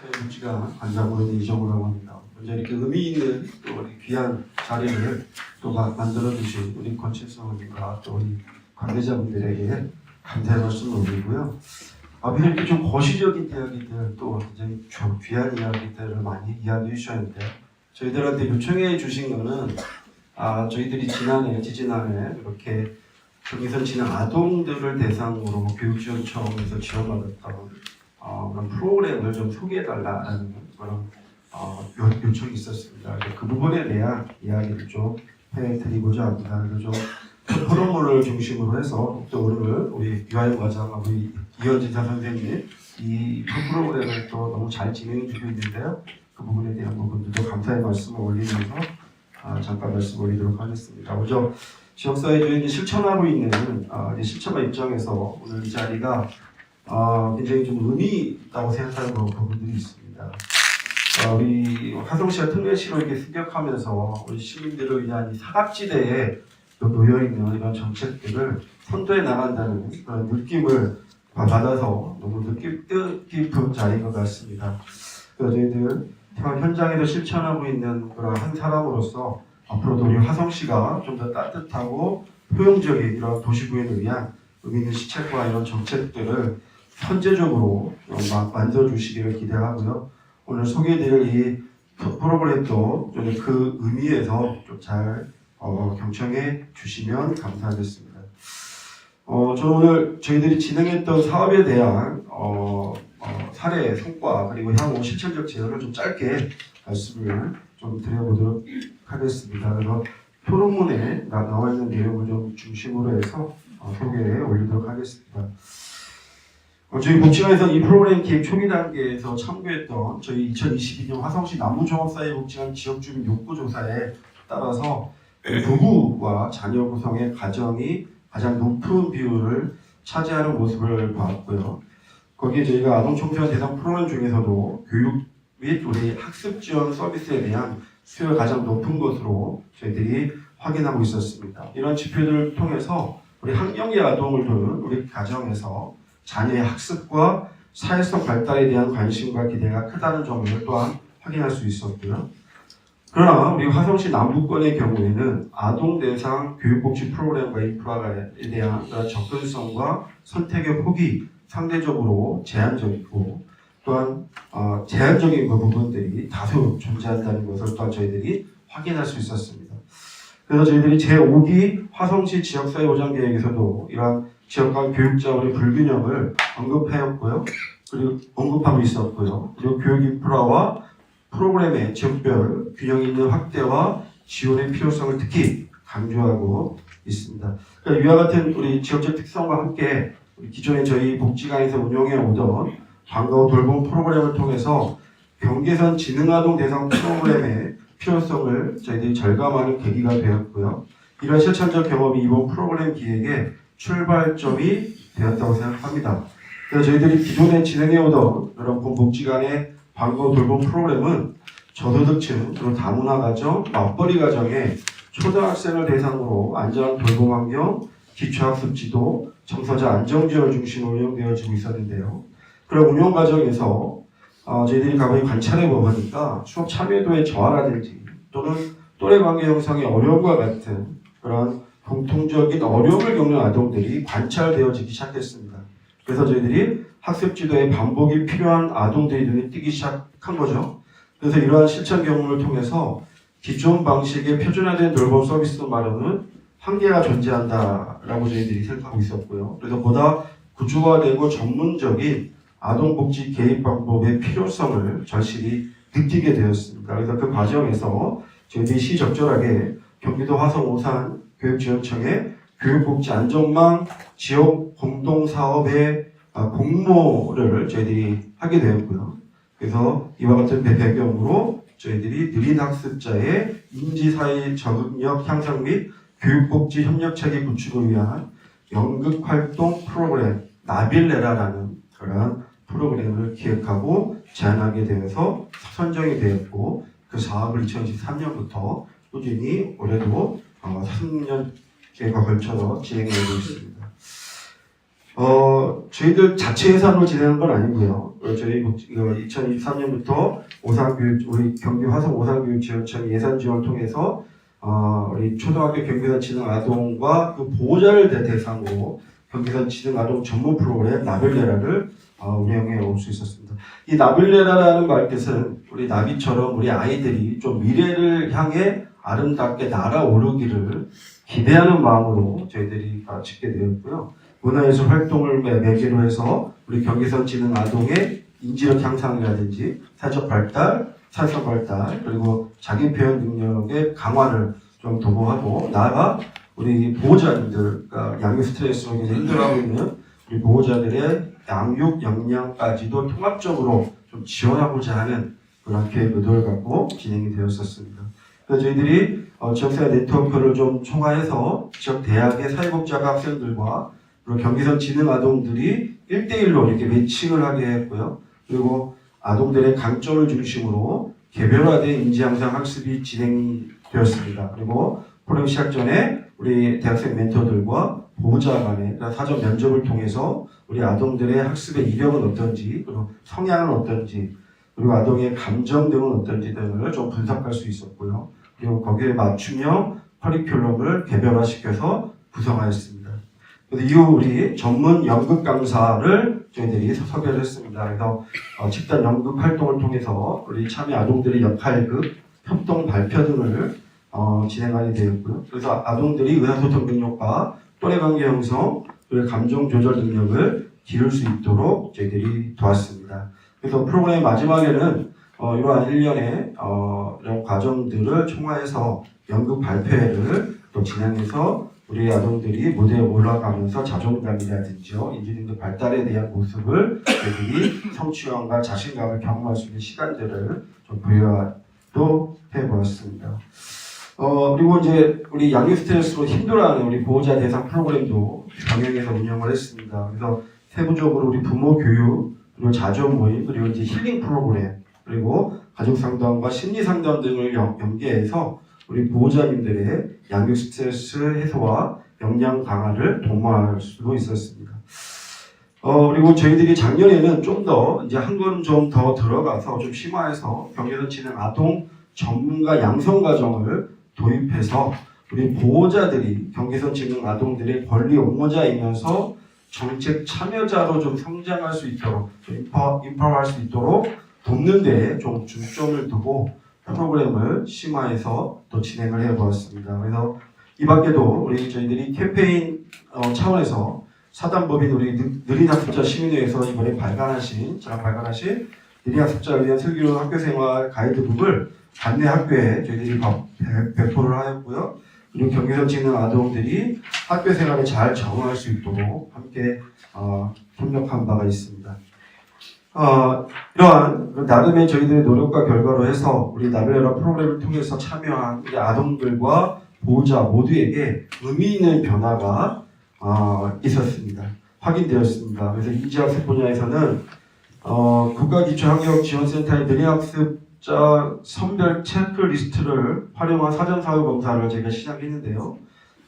복지가 관장으로 이정우라고 합니다. 먼저 이렇게 의미 있는 또 우리 귀한 자리를 또 마- 만들어주신 우리 권채성님과 또 우리 관계자분들에게 감사의 말씀 올리고요. 앞에 이렇게 좀 거시적인 이야기들 또 굉장히 좀 귀한 이야기들을 많이 이야기해 주셨는데 저희들한테 요청해 주신 거는 아 저희들이 지난해 지지난해 이렇게 경기선 지난 아동들을 대상으로 교육지원청에서 지원받았던 어, 그런 프로그램을 좀 소개해달라는 그런 어, 요, 요청이 있었습니다. 그 부분에 대한 이야기를 좀 해드리고자 합니다. 그래서 좀 포럼을 중심으로 해서 또 오늘 우리 유아영 과장하고 우리 이현진사 선생님 이 프로그램을 또 너무 잘 진행해주고 있는데요. 그 부분에 대한 부분들도 감사의 말씀을 올리면서 아, 잠깐 말씀 올리도록 하겠습니다. 먼저 지역사회 주인이 실천하고 있는 아, 이 실천과 입장에서 오늘 이 자리가 아, 굉장히 좀 의미 있다고 생각하는 부- 부분들이 있습니다. 아, 우리 화성시가 특례시로 이렇게 습격하면서 우리 시민들을 위한 이 사각지대에 또 놓여 있는 이런 정책들을 선도해 나간다는 그런 느낌을 받아서 너무 느낌 뜻깊은 자리인 것 같습니다. 저희들 현- 현장에서 실천하고 있는 그런 한 사람으로서 앞으로도 우리 화성시가 좀 더 따뜻하고 효용적인 이런 도시구현을 위한 의미 있는 시책과 이런 정책들을 선제적으로 만들어주시기를 기대하고요. 오늘 소개해드릴 이 프로- 프로그램도 좀그 의미에서 좀잘 어, 경청해 주시면 감사하겠습니다. 어, 저 오늘 저희들이 진행했던 사업에 대한 어, 어, 사례, 성과 그리고 향후 실천적 제안을 좀 짧게 말씀을 좀 드려보도록 하겠습니다. 그래서 표론문에 나, 나와 있는 내용을 좀 중심으로 해서 어, 소개해 올리도록 하겠습니다. 어, 저희 복지관에서 이 프로그램 기획 초기 단계에서 참고했던 저희 2022년 화성시 남부종합사회복지관 지역주민 욕구조사에 따라서 부부와 자녀 구성의 가정이 가장 높은 비율을 차지하는 모습을 봤고요. 거기에 저희가 아동 청소년 대상 프로그램 중에서도 교육 및 우리 학습 지원 서비스에 대한 수요가 가장 높은 것으로 저희들이 확인하고 있었습니다. 이런 지표들을 통해서 우리 학령의 아동을 두는 우리 가정에서 자녀의 학습과 사회성 발달에 대한 관심과 기대가 크다는 점을 또한 확인할 수 있었고요. 그러나 우리 화성시 남부권의 경우에는 아동 대상 교육복지 프로그램과 인프라에 대한 접근성과 선택의 폭이 상대적으로 제한적이고 또한 어, 제한적인 그 부분들이 다소 존재한다는 것을 또한 저희들이 확인할 수 있었습니다. 그래서 저희들이 제5기 화성시 지역사회 보장 계획에서도 이러한 지역 간 교육 자원의 불균형을 언급하였고요. 그리고 언급하고 있었고요. 그리고 교육 인프라와 프로그램의 지역별 균형 있는 확대와 지원의 필요성을 특히 강조하고 있습니다. 그러니까 이와 같은 우리 지역적 특성과 함께 기존에 저희 복지관에서 운영해 오던 방과후 돌봄 프로그램을 통해서 경계선 지능아동 대상 프로그램의 필요성을 저희들이 절감하는 계기가 되었고요. 이런 실천적 경험이 이번 프로그램 기획의 출발점이 되었다고 생각합니다. 그래서 저희들이 기존에 진행해오던 여러 복지관의 방과후 돌봄 프로그램은 저소득층 그리고 다문화 가정, 맞벌이 가정의 초등학생을 대상으로 안전한 돌봄 환경, 기초학습 지도, 정서자 안정 지원을 중심으로 운영되어지고 있었는데요. 그런 운영 과정에서 어, 저희들이 가만히 관찰해 보니까 수업 참여도의 저하라든지 또는 또래 관계 형성의 어려움과 같은 그런 공통적인 어려움을 겪는 아동들이 관찰되어지기 시작했습니다. 그래서 저희들이 학습 지도에 반복이 필요한 아동들이 눈에 띄기 시작한 거죠. 그래서 이러한 실천 경험을 통해서 기존 방식의 표준화된 돌봄 서비스 마련은 한계가 존재한다라고 저희들이 생각하고 있었고요. 그래서 보다 구조화되고 전문적인 아동복지 개입 방법의 필요성을 절실히 느끼게 되었습니다. 그래서 그 과정에서 저희들이 시적절하게 경기도 화성 오산 교육지원청의 교육복지 안전망 지역 공동사업의 아, 공모를 저희들이 하게 되었고요. 그래서 이와 같은 배- 배경으로 저희들이 느린 학습자의 인지사회 적응력 향상 및 교육복지 협력체계 구축을 위한 연극활동 프로그램 나빌레라라는 그런 프로그램을 기획하고 제안하게 되어서 선정이 되었고 그 사업을 2023년부터 꾸준히 올해도 어, 3년에 걸쳐서 진행되고 있습니다. 어, 저희들 자체 예산으로 진행한 건 아니고요. 어, 저희 2023년부터 오산교육, 우리 경기 화성 오산교육지원청 예산 지원을 통해서 어, 우리 초등학교 경기선 지능 아동과 그 보호자를 대- 대상으로 경기선 지능 아동 전문 프로그램 나벨레라를 어, 운영해 올 수 있었습니다. 이 나빌레라라는 말 뜻은 우리 나비처럼 우리 아이들이 좀 미래를 향해 아름답게 날아오르기를 기대하는 마음으로 저희들이 아, 짓게 되었고요. 문화예술 활동을 매- 매개로 해서 우리 경기선 지능 아동의 인지력 향상이라든지 사적 발달, 사회성 발달 그리고 자기 표현 능력의 강화를 좀 도모하고 나아가 우리 보호자님들, 그러니까 양육 스트레스로 힘들어하고 있는 우리 보호자들의 양육 역량까지도 통합적으로 좀 지원하고자 하는 그런 계획 의도를 갖고 진행이 되었었습니다. 그래서 저희들이 어, 지역사회 네트워크를 좀 총화해서 지역 대학의 사회복지학 학생들과 그리고 경기선 지능 아동들이 1대1로 이렇게 매칭을 하게 했고요. 그리고 아동들의 강점을 중심으로 개별화된 인지향상 학습이 진행이 되었습니다. 그리고 프로그램 시작 전에 우리 대학생 멘토들과 보호자 간의 사전 면접을 통해서 우리 아동들의 학습의 이력은 어떤지 그리고 성향은 어떤지 그리고 아동의 감정 등은 어떤지 등을 좀 분석할 수 있었고요. 그리고 거기에 맞춤형 커리큘럼을 개별화시켜서 구성하였습니다. 이후 우리 전문 연극 강사를 저희들이 섭외를 했습니다. 그래서 어, 집단 연극 활동을 통해서 우리 참여 아동들의 역할극, 협동 발표 등을 어, 진행하게 되었고요. 그래서 아동들이 의사소통 능력과 또래관계 형성, 그리고 감정 조절 능력을 기를 수 있도록 저희들이 도왔습니다. 그래서 프로그램 마지막에는 어, 이러한 일련의 어, 이런 과정들을 총화해서 연극 발표회를 또 진행해서 우리 아동들이 무대에 올라가면서 자존감이라든지요, 인지능력 발달에 대한 모습을 저희들이 성취감과 자신감을 경험할 수 있는 시간들을 좀 부여도 해보았습니다. 어, 그리고 이제 우리 양육 스트레스로 힘들어하는 우리 보호자 대상 프로그램도 병행해서 운영을 했습니다. 그래서 세부적으로 우리 부모 교육, 그리고 자조 모임, 그리고 이제 힐링 프로그램, 그리고 가족 상담과 심리 상담 등을 연- 연계해서 우리 보호자님들의 양육 스트레스 해소와 역량 강화를 도모할 수도 있었습니다. 어, 그리고 저희들이 작년에는 좀 더 이제 한 걸음 좀 더 들어가서 좀 심화해서 경기도 진행 아동 전문가 양성 과정을 도입해서 우리 보호자들이 경계선 지능 아동들의 권리 옹호자이면서 정책 참여자로 좀 성장할 수 있도록 좀 인파, 인파할 수 있도록 돕는 데에 좀 중점을 두고 프로그램을 심화해서 또 진행을 해보았습니다. 그래서 이 밖에도 우리 저희들이 캠페인 어, 차원에서 사단법인 우리 느- 느린 학습자 시민회에서 이번에 발간하신 제가 발간하신 느린 학습자에 대한 슬기로운 학교생활 가이드북을 반내 학교에 저희들이 배포를 하였고요. 그리고 경기선 지능 아동들이 학교 생활에 잘 적응할 수 있도록 함께 어, 협력한 바가 있습니다. 어, 이러한 나름의 저희들의 노력과 결과로 해서 우리 나벨레라 프로그램을 통해서 참여한 우리 아동들과 보호자 모두에게 의미 있는 변화가 어, 있었습니다. 확인되었습니다. 그래서 인지학습 분야에서는 어, 국가기초학력지원센터의 느린학습자 선별 체크리스트를 활용한 사전사회 검사를 제가 시작했는데요.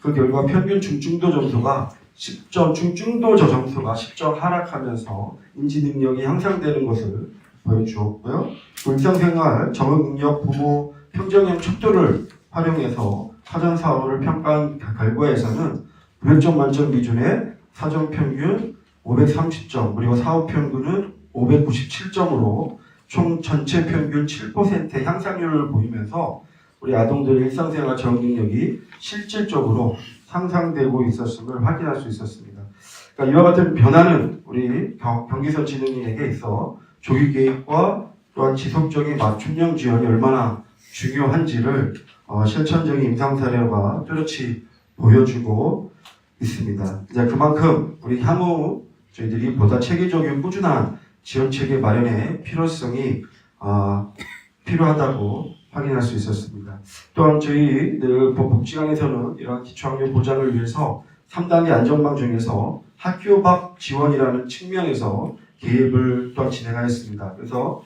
그 결과 평균 중증도 점수가 10점, 중증도 저 점수가 10점 하락하면서 인지 능력이 향상되는 것을 보여주었고요. 또 일상생활, 적응 능력, 부모, 평정형 척도를 활용해서 사전 사고를 평가한 결과에서는 900점 만점 기준의 사전 평균 530점, 그리고 사후 평균은 597점으로 총 전체 평균 7% 향상률을 보이면서 우리 아동들의 일상생활 적응 능력이 실질적으로 향상되고 있었음을 확인할 수 있었습니다. 그러니까 이와 같은 변화는 우리 경, 경기선 지능인에게 있어 조기 계획과 또한 지속적인 맞춤형 지원이 얼마나 중요한지를 어, 실천적인 임상 사례가 뚜렷이 보여주고 있습니다. 이제 그만큼 우리 향후 저희들이 보다 체계적이고 꾸준한 지원 체계 마련의 필요성이 어, 필요하다고 확인할 수 있었습니다. 또한 저희 늘 복지관에서는 이러한 기초학력 보장을 위해서 3단계 안전망 중에서 학교 밖 지원이라는 측면에서 개입을 또한 진행하였습니다. 그래서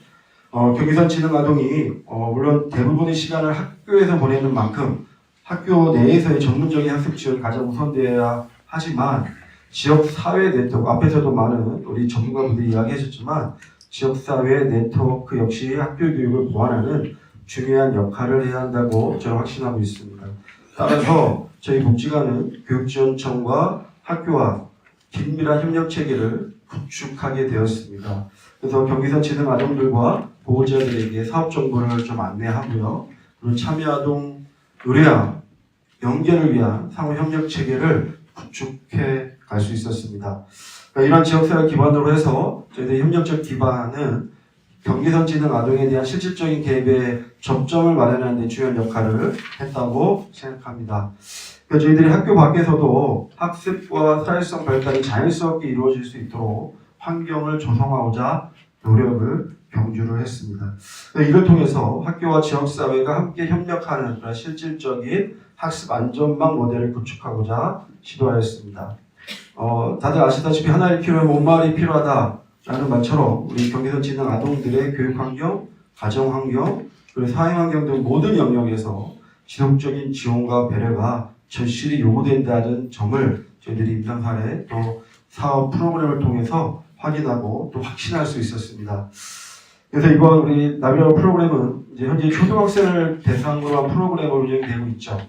어, 경기선 지능 아동이 어, 물론 대부분의 시간을 학교에서 보내는 만큼 학교 내에서의 전문적인 학습 지원이 가장 우선되어야 하지만 지역 사회 네트워크 앞에서도 많은 우리 전문가분들이 이야기하셨지만 지역 사회 네트워크 역시 학교 교육을 보완하는 중요한 역할을 해야 한다고 저는 확신하고 있습니다. 따라서 저희 복지관은 교육지원청과 학교와 긴밀한 협력 체계를 구축하게 되었습니다. 그래서 경기선 지능 아동들과 보호자들에게 사업 정보를 좀 안내하고요. 그리고 참여아동 의뢰와 연계를 위한 상호 협력 체계를 구축해 갈 수 있었습니다. 그러니까 이런 지역사회 기반으로 해서 저희들의 협력적 기반은 경기선 지능 아동에 대한 실질적인 개입의 접점을 마련하는 데 중요한 역할을 했다고 생각합니다. 그러니까 저희들이 학교 밖에서도 학습과 사회성 발달이 자연스럽게 이루어질 수 있도록 환경을 조성하고자 노력을 경주를 했습니다. 이를 통해서 학교와 지역사회가 함께 협력하는 그런 실질적인 학습 안전망 모델을 구축하고자 시도하였습니다. 어, 다들 아시다시피 하나의 필요에 못말이 필요하다 라는 말처럼 우리 경기도 지능 아동들의 교육 환경, 가정 환경, 그리고 사회 환경 등 모든 영역에서 지속적인 지원과 배려가 절실히 요구된다는 점을 저희들이 임상 사례 또 사업 프로그램을 통해서 확인하고 또 확신할 수 있었습니다. 그래서 이번 우리 나비라고 프로그램은 이제 현재 초등학생을 대상으로 한 프로그램으로 운영되고 있죠.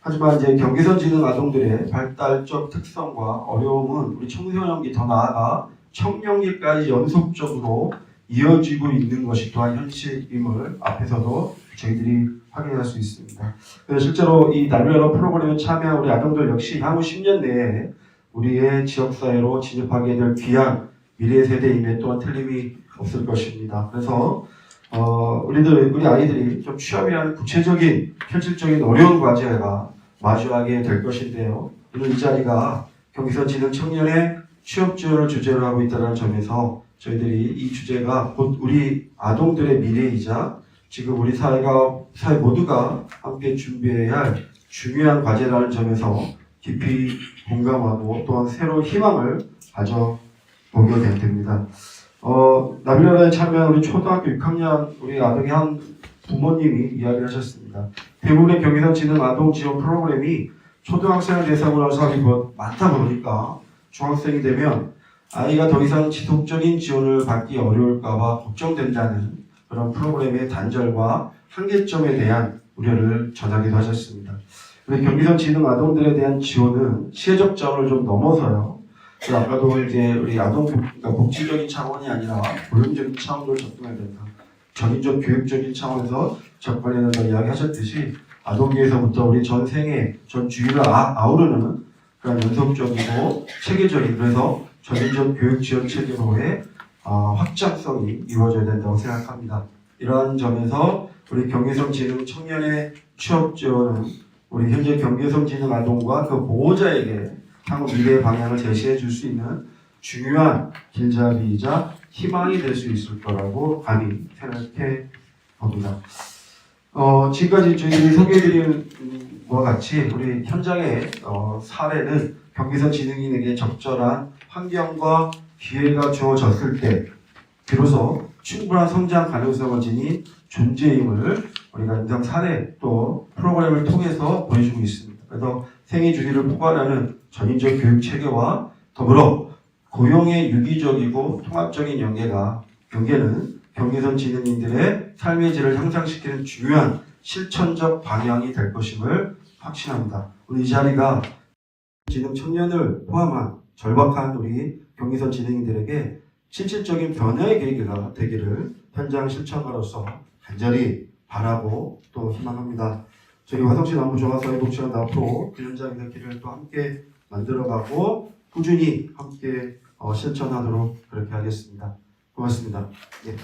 하지만 이제 경기선 지능 아동들의 발달적 특성과 어려움은 우리 청소년기 더 나아가 청년기까지 연속적으로 이어지고 있는 것이 또한 현실임을 앞에서도 저희들이 확인할 수 있습니다. 실제로 이 나비라고 프로그램에 참여한 우리 아동들 역시 향후 10년 내에 우리의 지역사회로 진입하게 될 귀한 미래 세대임에 또한 틀림이 없을 것입니다. 그래서 어, 우리들 우리 아이들이 좀 취업이라는 구체적인 현실적인 어려운 과제가 마주하게 될 것인데요. 오늘 이 자리가 경기선 지능 청년의 취업 지원을 주제로 하고 있다는 점에서 저희들이 이 주제가 곧 우리 아동들의 미래이자 지금 우리 사회가 사회 모두가 함께 준비해야 할 중요한 과제라는 점에서 깊이 공감하고 또한 새로운 희망을 가져보게 됩니다. 어, 나비나라에 참여한 우리 초등학교 6학년 우리 아동의 한 부모님이 이야기를 하셨습니다. 대부분의 경기선 지능 아동 지원 프로그램이 초등학생을 대상으로 한 사업이 뭐 많다 보니까 중학생이 되면 아이가 더 이상 지속적인 지원을 받기 어려울까봐 걱정된다는 그런 프로그램의 단절과 한계점에 대한 우려를 전하기도 하셨습니다. 우리 경기선 지능 아동들에 대한 지원은 시혜적 자원을 좀 넘어서요. 그 아까도 이제 우리 아동 복- 그러니까 복지적인 차원이 아니라 고용적인 차원으로 접근해야 된다. 전인적 교육적인 차원에서 접근해야 된다 이야기하셨듯이 아동기에서부터 우리 전 생애, 전 주위를 아, 아우르는 그런 연속적이고 체계적인 그래서 전인적 교육 지원 체계로의 아, 확장성이 이루어져야 된다고 생각합니다. 이러한 점에서 우리 경계성 지능 청년의 취업 지원은 우리 현재 경계성 지능 아동과 그 보호자에게 향후 미래의 방향을 제시해 줄 수 있는 중요한 길잡이이자 희망이 될 수 있을 거라고 감히 생각해 봅니다. 어, 지금까지 저희들이 소개해드린 것과 같이 우리 현장의 어, 사례는 경기선 지능인에게 적절한 환경과 기회가 주어졌을 때 비로소 충분한 성장 가능성을 지닌 존재임을 우리가 임상 사례 또 프로그램을 통해서 보여주고 있습니다. 그래서 생애 주기를 포괄하는 전인적 교육 체계와 더불어 고용의 유기적이고 통합적인 연계가 연계는 경계선 지능인들의 삶의 질을 향상시키는 중요한 실천적 방향이 될 것임을 확신합니다. 오늘 이 자리가 지능 청년을 포함한 절박한 우리 경기선 지능인들에게 실질적인 변화의 계기가 되기를 현장 실천가로서 간절히 바라고 또 희망합니다. 저희 화성시 남부종합사회 복지관 앞으로 그 현장의 길을 또 함께 만들어가고 꾸준히 함께 어, 실천하도록 그렇게 하겠습니다. 고맙습니다. 예.